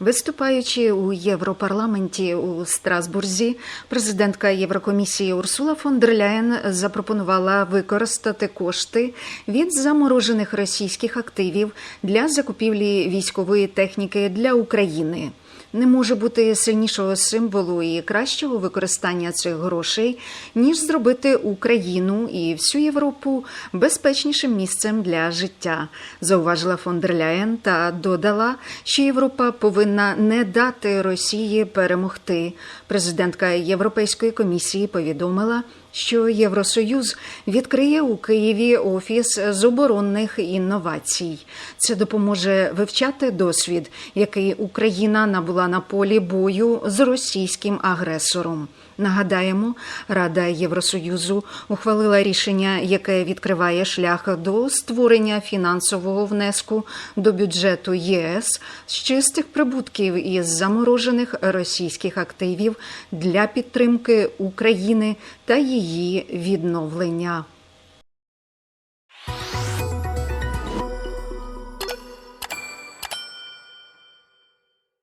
Виступаючи у Європарламенті у Страсбурзі, президентка Єврокомісії Урсула фон дер Ляєн запропонувала використати кошти від заморожених російських активів для закупівлі військової техніки для України. Не може бути сильнішого символу і кращого використання цих грошей, ніж зробити Україну і всю Європу безпечнішим місцем для життя, зауважила фон дер Ляєн та додала, що Європа повинна не дати Росії перемогти. Президентка Європейської комісії повідомила, що Євросоюз відкриє у Києві офіс з оборонних інновацій. Це допоможе вивчати досвід, який Україна набула на полі бою з російським агресором. Нагадаємо, Рада Євросоюзу ухвалила рішення, яке відкриває шлях до створення фінансового внеску до бюджету ЄС з чистих прибутків із заморожених російських активів для підтримки України та її відновлення.